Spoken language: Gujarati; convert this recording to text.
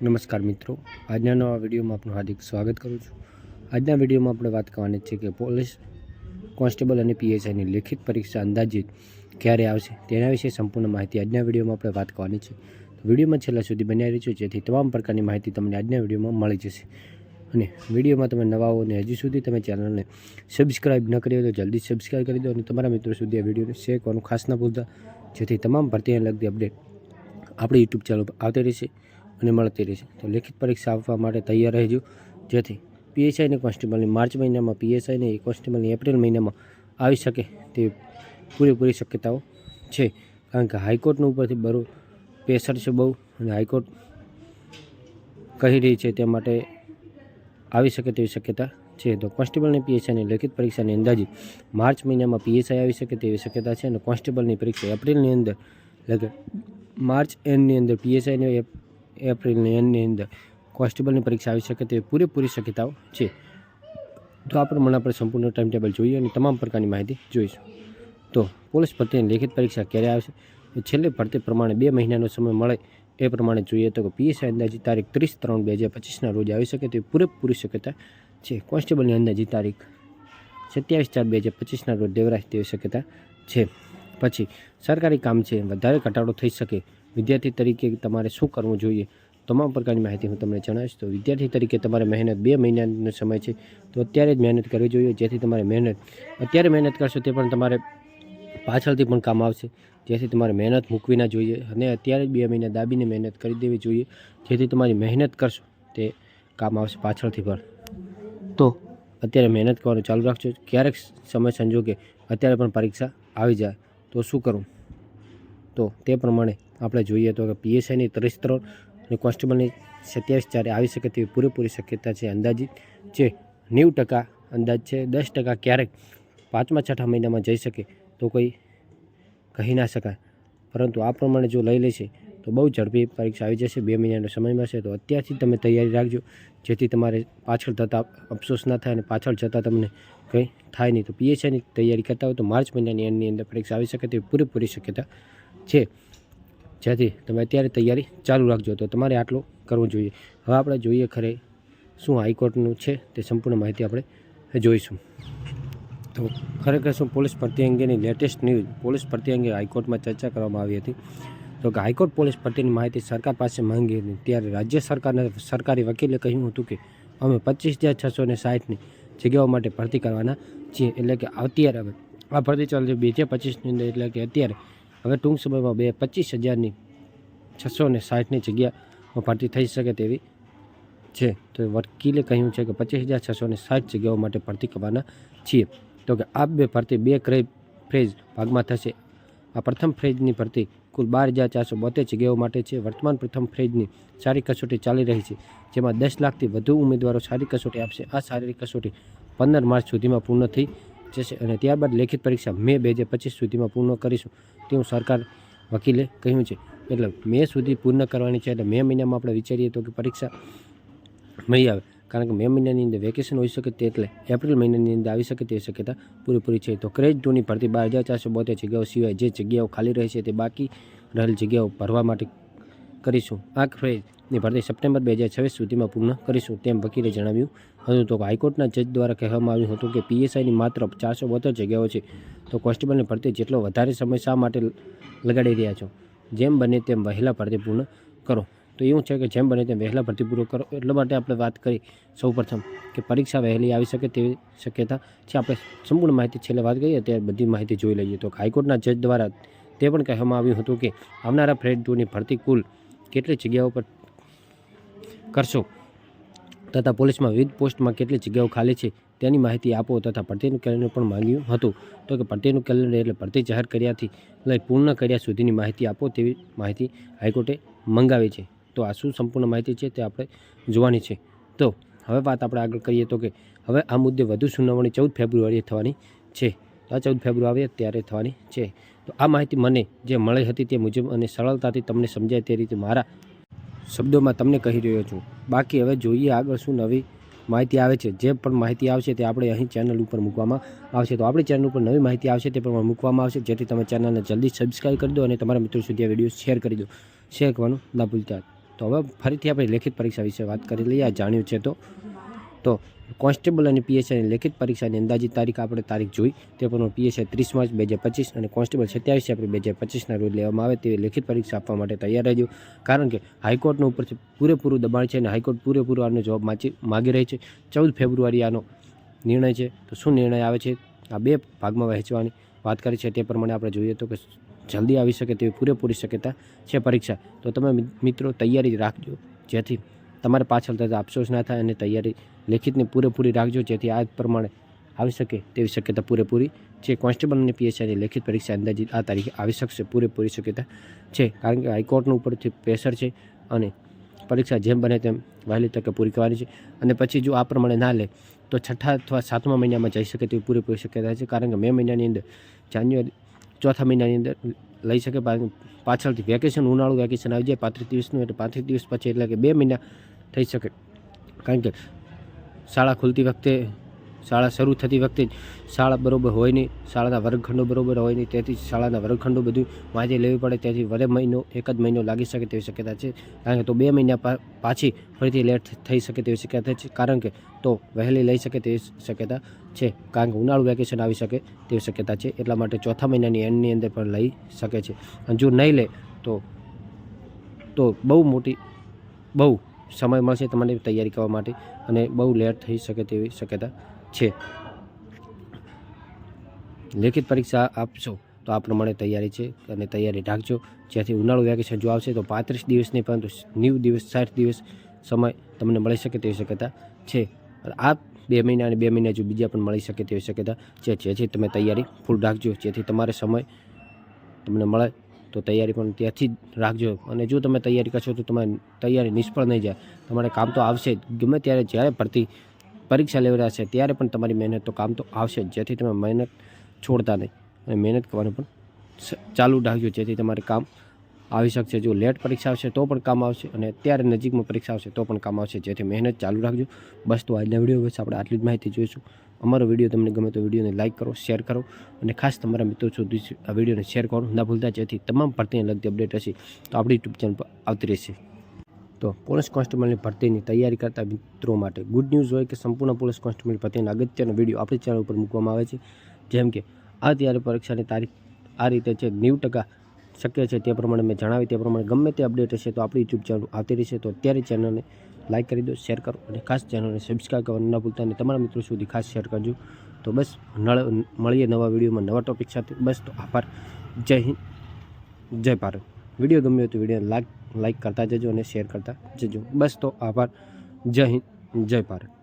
નમસ્કાર મિત્રો. આજના નવા વિડીયોમાં આપનું હાર્દિક સ્વાગત કરું છું. આજના વિડીયોમાં આપણે વાત કરવાની છે કે પોલીસ કોન્સ્ટેબલ અને પીએસઆઈની લેખિત પરીક્ષા અંદાજિત ક્યારે આવશે તેના વિશે સંપૂર્ણ માહિતી આજના વિડીયોમાં આપણે વાત કરવાની છે. વિડીયોમાં છેલ્લા સુધી બન્યા રહીશું જેથી તમામ પ્રકારની માહિતી તમને આજના વિડીયોમાં મળી જશે. અને વિડીયોમાં તમે નવા હો અને હજી સુધી તમે ચેનલને સબસ્ક્રાઈબ ન કરી તો જલ્દી સબસ્ક્રાઈબ કરી દો અને તમારા મિત્રો સુધી આ વિડીયોને શેર કરવાનું ખાસ ન ભૂલતા. જેથી તમામ ભરતીને લગતી અપડેટ આપણી યુટ્યુબ ચેનલ પર આવતી રહેશે. અને મળતી રહેશે તો લેખિત પરીક્ષા આપવા માટે તૈયાર રહેજો. જેથી પીએસઆઈને કોન્સ્ટેબલની માર્ચ મહિનામાં પીએસઆઈને કોન્સ્ટેબલની એપ્રિલ મહિનામાં આવી શકે તે પૂરેપૂરી શક્યતાઓ છે. કારણ કે હાઈકોર્ટનું ઉપરથી બરો પ્રેશર છે બહુ અને હાઈકોર્ટ કહી રહી છે તે માટે આવી શકે તેવી શક્યતા છે. તો કોન્સ્ટેબલની પીએસઆઈની લેખિત પરીક્ષાની અંદાજિત માર્ચ મહિનામાં પીએસઆઈ આવી શકે તેવી શક્યતા છે અને કોન્સ્ટેબલની પરીક્ષા એપ્રિલની અંદર એટલે કે માર્ચ એન્ડની અંદર પીએસઆઈની એપ્રિલની અંદર કોન્સ્ટેબલની પરીક્ષા આવી શકે તેવી પૂરેપૂરી શક્યતાઓ છે. તો આ પ્રમાણે આપણે સંપૂર્ણ ટાઈમ ટેબલ જોઈએ અને તમામ પ્રકારની માહિતી જોઈશું. તો પોલીસ ભરતીની લેખિત પરીક્ષા ક્યારે આવશે? છેલ્લે ભરતી પ્રમાણે બે મહિનાનો સમય મળે એ પ્રમાણે જોઈએ તો કે પીએસઆઈ અંદાજી તારીખ ત્રીસ ત્રણ બે હજાર પચીસના રોજ આવી શકે તેવી પૂરેપૂરી શક્યતા છે. કોન્સ્ટેબલની અંદાજી તારીખ સત્યાવીસ ચાર બે હજાર પચીસના રોજ દેવરાશ તેવી શક્યતા છે. પછી સરકારી કામ છે, વધારે ઘટાડો થઈ શકે વિદ્યાર્થી તરીકે તમારે શું કરવું જોઈએ? તમામ પ્રકારની માહિતી હું તમને જણાવીશ. તો વિદ્યાર્થી તરીકે તમારે મહેનત બે મહિનાનો સમય છે. તો અત્યારે જ મહેનત કરવી જોઈએ, જેથી તમારે મહેનત, અત્યારે મહેનત કરશો તે પણ તમારે પાછળથી પણ કામ આવશે. જેથી તમારે મહેનત મૂકવી ના જોઈએ અને અત્યારે જ બે મહિના દાબીને મહેનત કરી દેવી જોઈએ. જેથી તમારી મહેનત કરશો તે કામ આવશે પાછળથી પણ. તો અત્યારે મહેનત કરવાનું ચાલુ રાખજો. ક્યારેક સમય સંજોગે અત્યારે પણ પરીક્ષા આવી જાય. તો શું કરવું તો તે પ્રમાણે આપણે જોઈએ તો કે પીએસઆઈની ત્રીસ ત્રણ અને કોન્સ્ટેબલની સત્યાવીસ ચારે આવી શકે તેવી પૂરેપૂરી શક્યતા છે. અંદાજિત જે નેવું ટકા અંદાજ છે. દસ ટકા ક્યારેક પાંચમા, છઠ્ઠા મહિનામાં જઈ શકે તો કોઈ કહી ના શકાય. પરંતુ આ પ્રમાણે જો લઈ લેશે તો બહુ ઝડપી પરીક્ષા આવી જશે. બે મહિનાનો સમય મળશે. તો અત્યારથી તમે તૈયારી રાખજો. જેથી તમારે પાછળ થતાં અફસોસ ના થાય અને પાછળ જતાં તમને કંઈ થાય નહીં. તો પીએસઆઈની તૈયારી કરતા હોય તો માર્ચ મહિનાની એન્ડની અંદર પરીક્ષા આવી શકે તેવી પૂરેપૂરી શક્યતા છે. જેથી તમે અત્યારે તૈયારી ચાલુ રાખજો તો તમારે આટલું કરવું જોઈએ. હવે આપણે જોઈએ ખરે શું હાઈકોર્ટનું છે તે સંપૂર્ણ માહિતી આપણે જોઈશું. તો ખરેખર શું પોલીસ ભરતી અંગેની લેટેસ્ટ ન્યૂઝ, પોલીસ ભરતી અંગે હાઈકોર્ટમાં ચર્ચા કરવામાં આવી હતી. તો કે હાઈકોર્ટ પોલીસ ભરતીની માહિતી સરકાર પાસે માંગી હતી, ત્યારે રાજ્ય સરકારના સરકારી વકીલે કહ્યું હતું કે અમે પચીસ હજાર છસો ને સાઠની જગ્યાઓ માટે ભરતી કરવાના છીએ. એટલે કે અત્યારે આ ભરતી ચાલુ છે, બે હજાર પચીસની અંદર. એટલે કે અત્યારે હવે ટૂંક સમયમાં બે પચીસ હજારની છસો ને સાઠની જગ્યામાં ભરતી થઈ શકે તેવી છે. તો વકીલે કહ્યું છે કે પચીસ હજાર છસો ને સાઠ જગ્યાઓ માટે ભરતી કરવાના છીએ. તો કે આ બે ભરતી બે ક્રે ફ્રેઝ ભાગમાં થશે. આ પ્રથમ ફ્રેઝની ભરતી કુલ બાર હજાર ચારસો બોતેર જગ્યાઓ માટે છે. વર્તમાન પ્રથમ ફ્રેજની સારી કસોટી ચાલી રહી છે, જેમાં દસ લાખથી વધુ ઉમેદવારો સારી કસોટી આપશે. આ શારીરિક કસોટી પંદર માર્ચ સુધીમાં પૂર્ણ થઈ જશે અને ત્યારબાદ લેખિત પરીક્ષા મે બે હજાર પચીસ સુધીમાં પૂર્ણ કરીશું તેવું સરકાર વકીલે કહ્યું છે. એટલે મે સુધી પૂર્ણ કરવાની છે એટલે મે મહિનામાં આપણે વિચારીએ તો કે પરીક્ષા મળી આવે. કારણ કે મે મહિનાની અંદર વેકેશન હોઈ શકે તે એટલે એપ્રિલ મહિનાની અંદર આવી શકે તે શક્યતા પૂરેપૂરી છે. તો ક્રેજ ટુની ભરતી બાર હજાર ચારસો બોતેર જગ્યાઓ સિવાય જે જગ્યાઓ ખાલી રહે છે તે બાકી રહેલ જગ્યાઓ ભરવા માટે કરીશું. આ ક્રેજની ભરતી સપ્ટેમ્બર બે હજાર છવ્વીસ સુધીમાં પૂર્ણ કરીશું તેમ વકીલે જણાવ્યું હતું. તો હાઈકોર્ટના જજ દ્વારા કહેવામાં આવ્યું હતું કે પીએસઆઈની માત્ર ચારસો બોતેર જગ્યાઓ છે. તો કોન્સ્ટેબલની ભરતી જેટલો વધારે સમય શા માટે લગાડી રહ્યા છો? જેમ બને તેમ વહેલા ભરતી પૂર્ણ કરો. તો એવું છે કે જેમ બને તેમ વહેલા ભરતી પૂરો કરો એટલા માટે આપણે વાત કરી સૌપ્રથમ કે પરીક્ષા વહેલી આવી શકે તેવી શક્યતા છે. આપણે સંપૂર્ણ માહિતી છેલ્લે વાત કરીએ ત્યારે બધી માહિતી જોઈ લઈએ. તો હાઈકોર્ટના જજ દ્વારા તે પણ કહેવામાં આવ્યું હતું કે આવનારા ફ્રેડ ટુની ભરતી કુલ કેટલી જગ્યાઓ પર કરશો? તથા પોલીસમાં વિવિધ પોસ્ટમાં કેટલી જગ્યાઓ ખાલી છે તેની માહિતી આપો તથા ભરતીનું કેલેન્ડર પણ માંગ્યું હતું. તો કે ભરતીનું કેલેન્ડર એટલે ભરતી જાહેર કર્યાથી લઈ પૂર્ણ કર્યા સુધીની માહિતી આપો તેવી માહિતી હાઈકોર્ટે મંગાવી છે. તો આ શું સંપૂર્ણ માહિતી છે તે આપણે જોવાની છે. તો હવે વાત આપણે આગળ કરીએ તો કે હવે આ મુદ્દે વધુ સુનાવણી ચૌદ ફેબ્રુઆરીએ થવાની છે. આ ચૌદ ફેબ્રુઆરીએ ત્યારે થવાની છે. તો આ માહિતી મને જે મળી હતી તે મુજબ અને સરળતાથી તમને સમજાય તે રીતે મારા શબ્દોમાં તમને કહી રહ્યો છું. બાકી હવે જોઈએ આગળ શું નવી માહિતી આવે છે. જે પણ માહિતી આવશે તે આપણે અહીં ચેનલ ઉપર મૂકવામાં આવશે. તો આપણી ચેનલ ઉપર નવી માહિતી આવશે તે પણ મૂકવામાં આવશે. જેથી તમે ચેનલને જલ્દી સબસ્ક્રાઈબ કરી દો અને તમારા મિત્રો સુધી આ વીડિયો શેર કરી દો. શેર કરવાનું ના ભૂલતા. તો હવે ફરીથી આપણે લેખિત પરીક્ષા વિશે વાત કરી લઈએ. આ જાણ્યું છે તો તો કોન્સ્ટેબલ અને પીએસઆઈની લેખિત પરીક્ષાની અંદાજિત તારીખ આપણે તારીખ જોઈ. તે પ્રમાણે પીએસઆઈ ત્રીસ માર્ચ બે પચીસ અને કોન્સ્ટેબલ સત્યાવીસ એપ્રિલ બે હજાર પચીસના રોજ લેવામાં આવે તેવી લેખિત પરીક્ષા આપવા માટે તૈયાર રહેજો કારણ કે હાઈકોર્ટનું ઉપરથી પૂરેપૂરું દબાણ છે અને હાઈકોર્ટ પૂરેપૂરો આનો જવાબ માચી, માગી રહી છે. ચૌદ ફેબ્રુઆરી આનો નિર્ણય છે. તો શું નિર્ણય આવે છે? આ બે ભાગમાં વહેંચવાની વાત કરી છે. તે પ્રમાણે આપણે જોઈએ તો કે જલ્દી આવી શકે તેવી પૂરેપૂરી શક્યતા છે પરીક્ષા. તો તમે મિત્રો, તૈયારી રાખજો. જેથી તમારે પાછળ થતા અફસોસ ના થાય અને તૈયારી લેખિતની પૂરેપૂરી રાખજો, જેથી આ પ્રમાણે આવી શકે તેવી શક્યતા પૂરેપૂરી છે. કોન્સ્ટેબલ અને પીએસઆઈની લેખિત પરીક્ષા અંદાજિત આ તારીખે આવી શકશે, પૂરેપૂરી શક્યતા છે, કારણ કે હાઈકોર્ટનું ઉપરથી પ્રેશર છે અને પરીક્ષા જેમ બને તેમ વહેલી તકે પૂરી કરવાની છે. અને પછી જો આ પ્રમાણે ના લે, તો છઠ્ઠા અથવા સાતમા મહિનામાં જઈ શકે તેવી પૂરેપૂરી શક્યતા છે, કારણ કે મે મહિનાની અંદર, જાન્યુઆરી ચોથા મહિનાની અંદર લઈ શકે, પાછળથી વેકેશન ઉનાળુ વેકેશન આવી જાય, પાંત્રીસ દિવસનું એટલે પાંત્રીસ દિવસ પછી એટલે કે બે મહિના થઈ શકે. કારણ કે શાળા ખુલતી વખતે, શાળા શરૂ થતી વખતે જ શાળા બરાબર હોય નહીં, શાળાના વર્ગખંડો બરાબર હોય નહીં, તેથી શાળાના વર્ગખંડો બધું માહિતી લેવી પડે, તેથી વરે મહિનો, એક જ મહિનો લાગી શકે તેવી શક્યતા છે. કારણ કે તો બે મહિના પાછી ફરીથી લેટ થઈ શકે તેવી શક્યતા છે, કારણ કે તો વહેલી લઈ શકે તેવી શક્યતા છે. કારણ કે ઉનાળુ વેકેશન આવી શકે તેવી શક્યતા છે, એટલા માટે ચોથા મહિનાની એન્ડની અંદર પણ લઈ શકે છે. અને જો નહીં લે, તો તો બહુ મોટી, બહુ સમય મળશે તમારે તૈયારી કરવા માટે અને બહુ લેટ થઈ શકે તેવી શક્યતા છે. લેખિત પરીક્ષા આપશો તો આ પ્રમાણે તૈયારી છે અને તૈયારી રાખજો. જેથી ઉનાળુ વેકેશન જો આવશે તો પાંત્રીસ દિવસ નહીં પરંતુ નેવું દિવસ, સાઠ દિવસ સમય તમને મળી શકે તેવી શક્યતા છે. આ બે મહિના અને બે મહિના જો બીજા પણ મળી શકે તેવી શક્યતા છે. જેથી તમે તૈયારી ફૂલ રાખજો. જેથી તમારે સમય તમને મળે તો તૈયારી પણ ત્યાંથી જ રાખજો. અને જો તમે તૈયારી કરશો તો તમારી તૈયારી નિષ્ફળ નહીં જાય. તમારે કામ તો આવશે જ. ગમે ત્યારે જ્યારે ભરતી પરીક્ષા લેવા છે ત્યારે પણ તમારી મહેનત તો કામ તો આવશે જ. જેથી તમે મહેનત છોડતા નહીં. અને મહેનત કરવાનું પણ ચાલુ રાખજો. જેથી તમારે કામ આવી શકશે. જો લેટ પરીક્ષા આવશે તો પણ કામ આવશે અને અત્યારે નજીકમાં પરીક્ષા આવશે તો પણ કામ આવશે. જેથી મહેનત ચાલુ રાખજો. બસ તો આજના વીડિયો બસ આપણે આટલી જ માહિતી જોઈશું. અમારો વીડિયો તમને ગમે તો વિડીયોને લાઇક કરો, શેર કરો અને ખાસ તમારા મિત્રો સુધી આ વિડીયોને શેર કરો ના ભૂલતા. જેથી તમામ ભરતીને લગતી અપડેટ હશે તો આપણી યુટ્યુબ ચેનલ પર આવતી રહેશે. તો પોલીસ કોન્સ્ટેબલની ભરતીની તૈયારી કરતા મિત્રો માટે ગુડ ન્યૂઝ હોય કે સંપૂર્ણ પોલીસ કોન્સ્ટેબલ ભરતીના અગત્યનો વીડિયો આપણી ચેનલ ઉપર મૂકવામાં આવે છે. જેમ કે, આ ત્યારે પરીક્ષાની તારીખ આ રીતે છે. નેવું ટકા શક્ય છે તે પ્રમાણે મેં જણાવી, તે પ્રમાણે ગમે તે અપડેટ હશે તો આપણી યુટ્યુબ ચેનલ આવતી રહેશે તો અત્યારે ચેનલને લાઇક કરી દો શેર કરો અને ખાસ ચેનલને સબસ્ક્રાઈબ કરવાનું ન ભૂલતા અને તમારા મિત્રો સુધી ખાસ શેર કરજો. તો બસ, નળ, મળીએ નવા વિડીયોમાં નવા ટોપિક સાથે. બસ, તો આભાર. જય હિન્દ. જય ભારત. વીડિયો ગમ્યો તો વીડિયો લાઈક લાઈક કરતા જજો અને શેર કરતા જજો. બસ, તો આભાર. જય હિન્દ. જય ભારત.